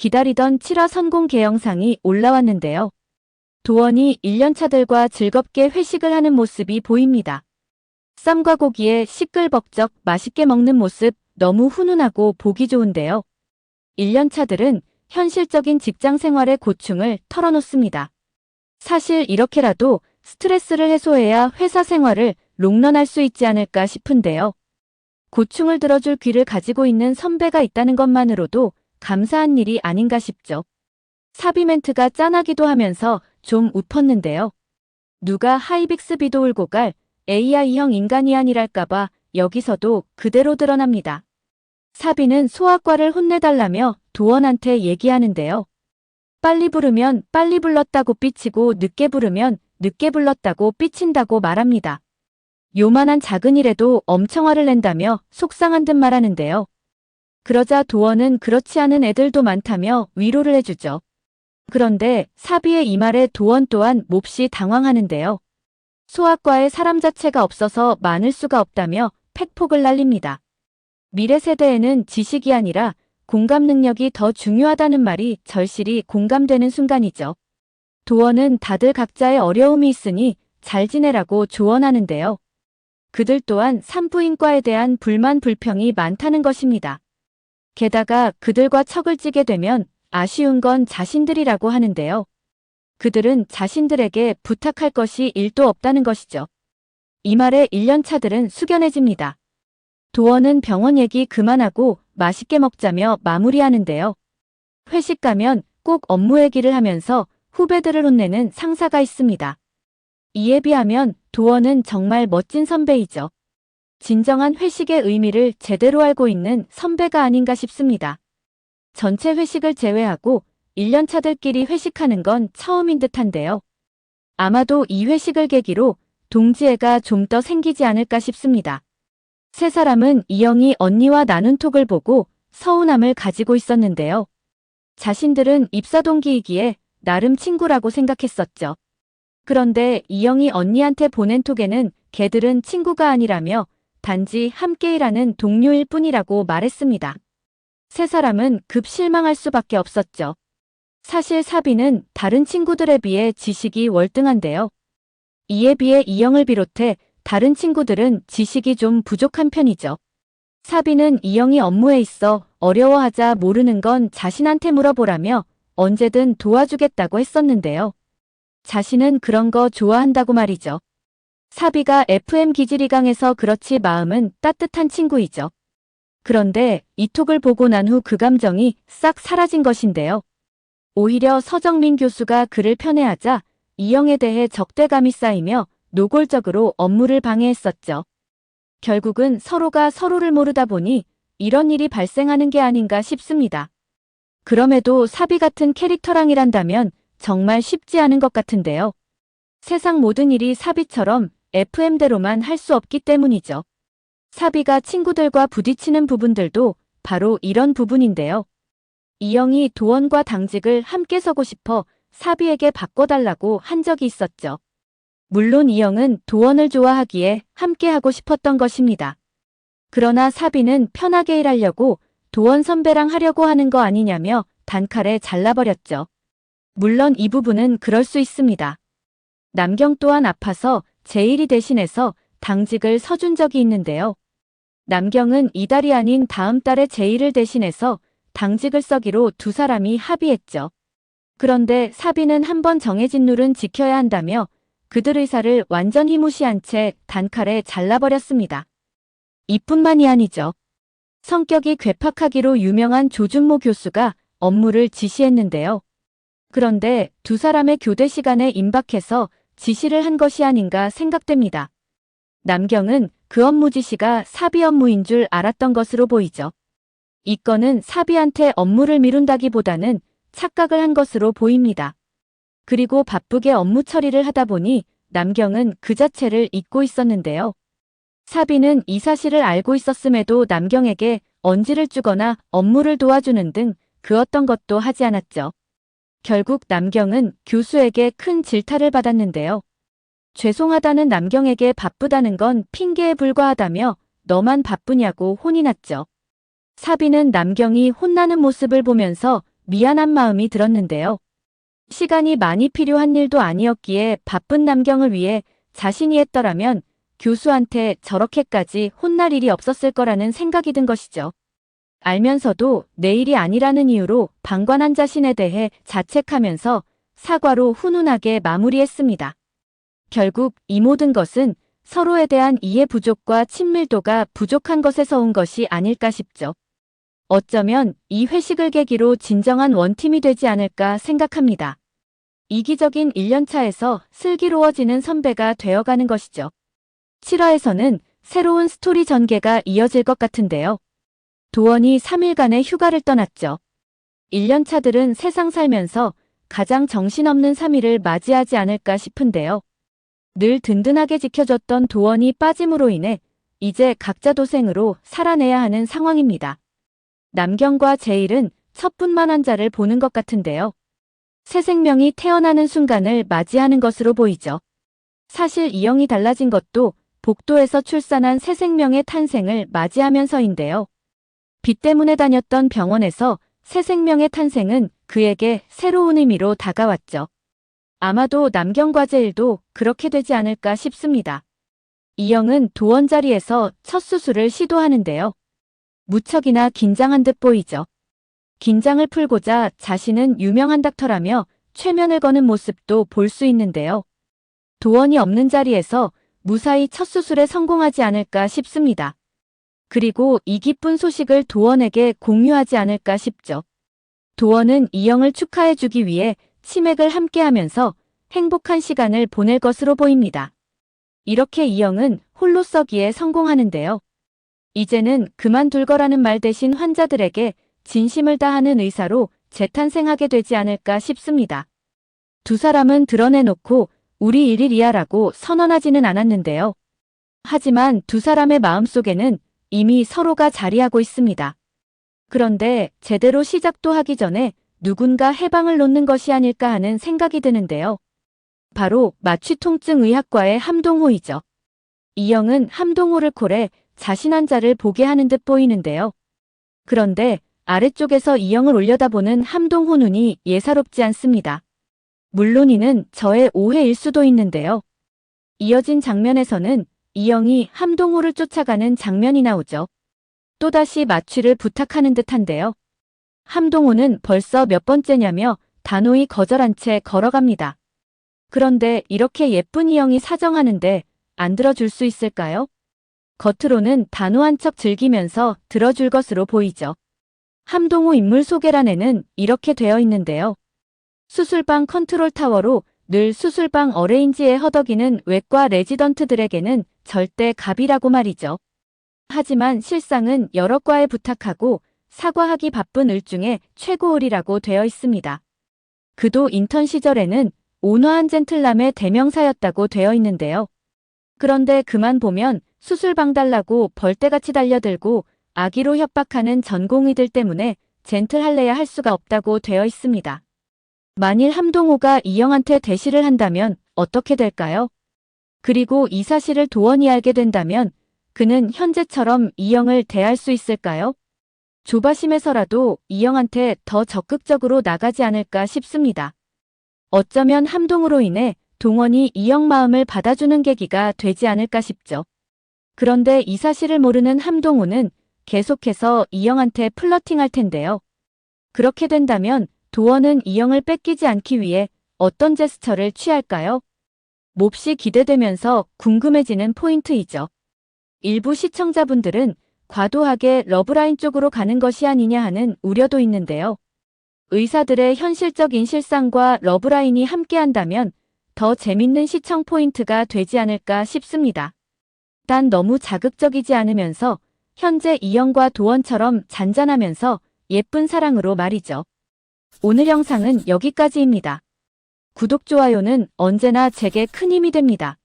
기다리던 7화 선공 개영상이 올라왔는데요. 도원이 1년차들과 즐겁게 회식을 하는 모습이 보입니다. 쌈과 고기에 시끌벅적 맛있게 먹는 모습 너무 훈훈하고 보기 좋은데요. 1년차들은 현실적인 직장 생활의 고충을 털어놓습니다. 사실 이렇게라도 스트레스를 해소해야 회사 생활을 롱런할 수 있지 않을까 싶은데요. 고충을 들어줄 귀를 가지고 있는 선배가 있다는 것만으로도 감사한 일이 아닌가 싶죠. 사비 멘트가 짠하기도 하면서 좀 웃었는데요. 누가 하이빅스비도 울고 갈 AI형 인간이 아니랄까봐 여기서도 그대로 드러납니다. 사비는 소아과를 혼내달라며 도원한테 얘기하는데요. 빨리 부르면 빨리 불렀다고 삐치고 늦게 부르면 늦게 불렀다고 삐친다고 말합니다. 요만한 작은 일에도 엄청 화를 낸다며 속상한 듯 말하는데요. 그러자 도원은 그렇지 않은 애들도 많다며 위로를 해주죠. 그런데 사비의 이 말에 도원 또한 몹시 당황하는데요. 소아과에 사람 자체가 없어서 많을 수가 없다며 팩폭을 날립니다. 미래 세대에는 지식이 아니라 공감 능력이 더 중요하다는 말이 절실히 공감되는 순간이죠. 도원은 다들 각자의 어려움이 있으니 잘 지내라고 조언하는데요. 그들 또한 산부인과에 대한 불만 불평이 많다는 것입니다. 게다가 그들과 척을 찌게 되면 아쉬운 건 자신들이라고 하는데요. 그들은 자신들에게 부탁할 것이 일도 없다는 것이죠. 이 말에 1년차들은 숙연해집니다. 도원은 병원 얘기 그만하고 맛있게 먹자며 마무리하는데요. 회식 가면 꼭 업무 얘기를 하면서 후배들을 혼내는 상사가 있습니다. 이에 비하면 도원은 정말 멋진 선배이죠. 진정한 회식의 의미를 제대로 알고 있는 선배가 아닌가 싶습니다. 전체 회식을 제외하고 1년차들끼리 회식하는 건 처음인 듯한데요. 아마도 이 회식을 계기로 동지애가 좀 더 생기지 않을까 싶습니다. 세 사람은 이영이 언니와 나눈 톡을 보고 서운함을 가지고 있었는데요. 자신들은 입사 동기이기에 나름 친구라고 생각했었죠. 그런데 이영이 언니한테 보낸 톡에는 걔들은 친구가 아니라며 단지 함께 일하는 동료일 뿐이라고 말했습니다. 세 사람은 급 실망할 수밖에 없었죠. 사실 사비는 다른 친구들에 비해 지식이 월등한데요. 이에 비해 이영을 비롯해 다른 친구들은 지식이 좀 부족한 편이죠. 사비는 이영이 업무에 있어 어려워하자 모르는 건 자신한테 물어보라며 언제든 도와주겠다고 했었는데요. 자신은 그런 거 좋아한다고 말이죠. 사비가 FM 기질이 강해서 그렇지 마음은 따뜻한 친구이죠. 그런데 이 톡을 보고 난 후 그 감정이 싹 사라진 것인데요. 오히려 서정민 교수가 그를 편애하자 이영에 대해 적대감이 쌓이며 노골적으로 업무를 방해했었죠. 결국은 서로가 서로를 모르다 보니 이런 일이 발생하는 게 아닌가 싶습니다. 그럼에도 사비 같은 캐릭터랑 일한다면 정말 쉽지 않은 것 같은데요. 세상 모든 일이 사비처럼 FM대로만 할 수 없기 때문이죠. 사비가 친구들과 부딪히는 부분들도 바로 이런 부분인데요. 이영이 도원과 당직을 함께 서고 싶어 사비에게 바꿔달라고 한 적이 있었죠. 물론 이영은 도원을 좋아하기에 함께 하고 싶었던 것입니다. 그러나 사비는 편하게 일하려고 도원 선배랑 하려고 하는 거 아니냐며 단칼에 잘라버렸죠. 물론 이 부분은 그럴 수 있습니다. 남경 또한 아파서 제일이 대신해서 당직을 서준 적이 있는데요. 남경은 이달이 아닌 다음 달에 제일을 대신해서 당직을 써기로 두 사람이 합의했죠. 그런데 사비는 한 번 정해진 룰은 지켜야 한다며 그들 의사를 완전히 무시한 채 단칼에 잘라버렸습니다. 이뿐만이 아니죠. 성격이 괴팍하기로 유명한 조준모 교수가 업무를 지시했는데요. 그런데 두 사람의 교대 시간에 임박해서 지시를 한 것이 아닌가 생각됩니다. 남경은 그 업무 지시가 사비 업무인 줄 알았던 것으로 보이죠. 이 건은 사비한테 업무를 미룬다기보다는 착각을 한 것으로 보입니다. 그리고 바쁘게 업무 처리를 하다 보니 남경은 그 자체를 잊고 있었는데요. 사비는 이 사실을 알고 있었음에도 남경에게 언지를 주거나 업무를 도와주는 등 그 어떤 것도 하지 않았죠. 결국 남경은 교수에게 큰 질타를 받았는데요. 죄송하다는 남경에게 바쁘다는 건 핑계에 불과하다며 너만 바쁘냐고 혼이 났죠. 사비는 남경이 혼나는 모습을 보면서 미안한 마음이 들었는데요. 시간이 많이 필요한 일도 아니었기에 바쁜 남경을 위해 자신이 했더라면 교수한테 저렇게까지 혼날 일이 없었을 거라는 생각이 든 것이죠. 알면서도 내일이 아니라는 이유로 방관한 자신에 대해 자책하면서 사과로 훈훈하게 마무리했습니다. 결국 이 모든 것은 서로에 대한 이해 부족과 친밀도가 부족한 것에서 온 것이 아닐까 싶죠. 어쩌면 이 회식을 계기로 진정한 원팀이 되지 않을까 생각합니다. 이기적인 1년차에서 슬기로워지는 선배가 되어가는 것이죠. 7화에서는 새로운 스토리 전개가 이어질 것 같은데요. 도원이 3일간의 휴가를 떠났죠. 1년차들은 세상 살면서 가장 정신없는 3일을 맞이하지 않을까 싶은데요. 늘 든든하게 지켜줬던 도원이 빠짐으로 인해 이제 각자 도생으로 살아내야 하는 상황입니다. 남경과 제일은 첫분만 환자를 보는 것 같은데요. 새 생명이 태어나는 순간을 맞이하는 것으로 보이죠. 사실 이영이 달라진 것도 복도에서 출산한 새 생명의 탄생을 맞이하면서인데요. 비 때문에 다녔던 병원에서 새 생명의 탄생은 그에게 새로운 의미로 다가왔죠. 아마도 남경과 제일도 그렇게 되지 않을까 싶습니다. 이영은 도원 자리에서 첫 수술을 시도하는데요. 무척이나 긴장한 듯 보이죠. 긴장을 풀고자 자신은 유명한 닥터라며 최면을 거는 모습도 볼 수 있는데요. 도원이 없는 자리에서 무사히 첫 수술에 성공하지 않을까 싶습니다. 그리고 이 기쁜 소식을 도원에게 공유하지 않을까 싶죠. 도원은 이영을 축하해주기 위해 치맥을 함께하면서 행복한 시간을 보낼 것으로 보입니다. 이렇게 이영은 홀로 서기에 성공하는데요. 이제는 그만둘 거라는 말 대신 환자들에게 진심을 다하는 의사로 재탄생하게 되지 않을까 싶습니다. 두 사람은 드러내놓고 우리 일일이야라고 선언하지는 않았는데요. 하지만 두 사람의 마음속에는 이미 서로가 자리하고 있습니다. 그런데 제대로 시작도 하기 전에 누군가 해방을 놓는 것이 아닐까 하는 생각이 드는데요. 바로 마취통증의학과의 함동호이죠. 이영은 함동호를 콜해 자신 환자를 보게 하는 듯 보이는데요. 그런데 아래쪽에서 이영을 올려다보는 함동호 눈이 예사롭지 않습니다. 물론 이는 저의 오해일 수도 있는데요. 이어진 장면에서는 이영이 함동호를 쫓아가는 장면이 나오죠. 또다시 마취를 부탁하는 듯한데요. 함동호는 벌써 몇 번째냐며 단호히 거절한 채 걸어갑니다. 그런데 이렇게 예쁜 이영이 사정하는데 안 들어줄 수 있을까요? 겉으로는 단호한 척 즐기면서 들어줄 것으로 보이죠. 함동호 인물 소개란에는 이렇게 되어 있는데요. 수술방 컨트롤 타워로 늘 수술방 어레인지에 허덕이는 외과 레지던트들에게는 절대 갑이라고 말이죠. 하지만 실상은 여러 과에 부탁하고 사과하기 바쁜 을 중에 최고을이라고 되어 있습니다. 그도 인턴 시절에는 온화한 젠틀남의 대명사였다고 되어 있는데요. 그런데 그만 보면 수술방 달라고 벌떼같이 달려들고 아기로 협박하는 전공의들 때문에 젠틀할래야 할 수가 없다고 되어 있습니다. 만일 함동호가 이영한테 대시를 한다면 어떻게 될까요? 그리고 이 사실을 도원이 알게 된다면 그는 현재처럼 이영을 대할 수 있을까요? 조바심에서라도 이영한테 더 적극적으로 나가지 않을까 싶습니다. 어쩌면 함동으로 인해 동원이 이영 마음을 받아주는 계기가 되지 않을까 싶죠. 그런데 이 사실을 모르는 함동호는 계속해서 이영한테 플러팅할 텐데요. 그렇게 된다면 도원은 이영을 뺏기지 않기 위해 어떤 제스처를 취할까요? 몹시 기대되면서 궁금해지는 포인트이죠. 일부 시청자분들은 과도하게 러브라인 쪽으로 가는 것이 아니냐 하는 우려도 있는데요. 의사들의 현실적인 실상과 러브라인이 함께한다면 더 재밌는 시청 포인트가 되지 않을까 싶습니다. 단 너무 자극적이지 않으면서 현재 이영과 도원처럼 잔잔하면서 예쁜 사랑으로 말이죠. 오늘 영상은 여기까지입니다. 구독, 좋아요는 언제나 제게 큰 힘이 됩니다.